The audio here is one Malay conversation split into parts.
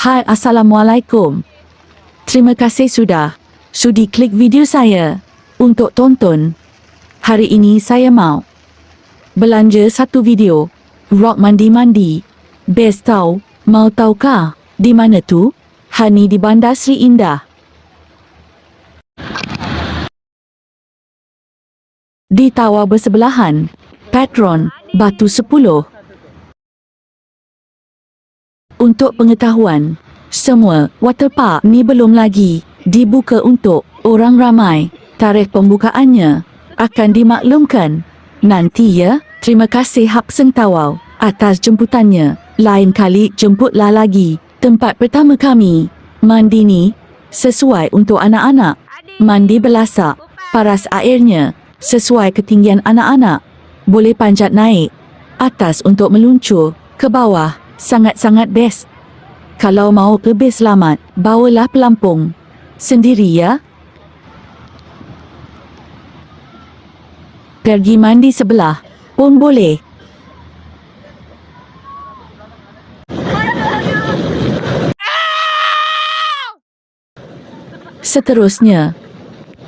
Hai Assalamualaikum. Terima kasih sudah sudi klik video saya untuk tonton. Hari ini saya mau belanja satu video rock mandi-mandi. Best tahu, mau tahukah di mana tu? Hani di Bandar Sri Indah. Di Tawar bersebelahan, Patron, Batu 10. Untuk pengetahuan, semua waterpark ni belum lagi dibuka untuk orang ramai. Tarikh pembukaannya akan dimaklumkan nanti ya. Terima kasih Hap Seng Tawau atas jemputannya. Lain kali jemputlah lagi. Tempat pertama kami, mandi ni sesuai untuk anak-anak. Mandi belasak, paras airnya sesuai ketinggian anak-anak. Boleh panjat naik atas untuk meluncur ke bawah. Sangat-sangat best. Kalau mau lebih selamat, bawalah pelampung. Sendiri ya. Pergi mandi sebelah pun boleh. Seterusnya,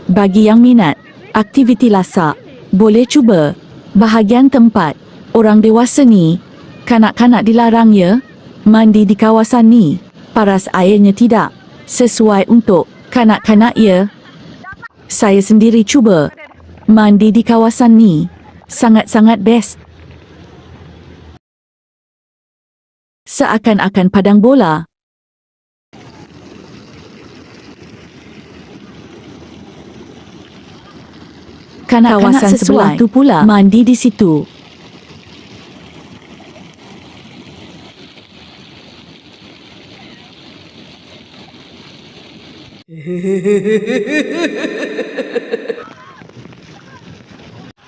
bagi yang minat, aktiviti lasak, boleh cuba. Bahagian tempat, orang dewasa ni, kanak-kanak dilarang ya, mandi di kawasan ni. Paras airnya tidak, sesuai untuk kanak-kanak ya. Saya sendiri cuba, mandi di kawasan ni, sangat-sangat best. Seakan-akan padang bola, kawasan sebelah tu pula mandi di situ.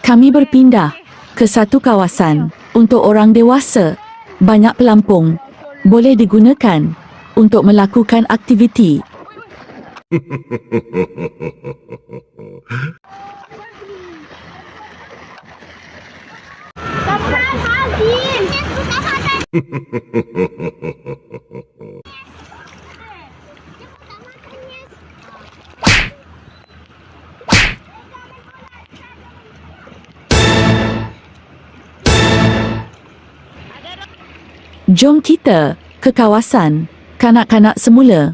Kami berpindah ke satu kawasan untuk orang dewasa. Banyak pelampung boleh digunakan untuk melakukan aktiviti. Jom kita ke kawasan kanak-kanak semula.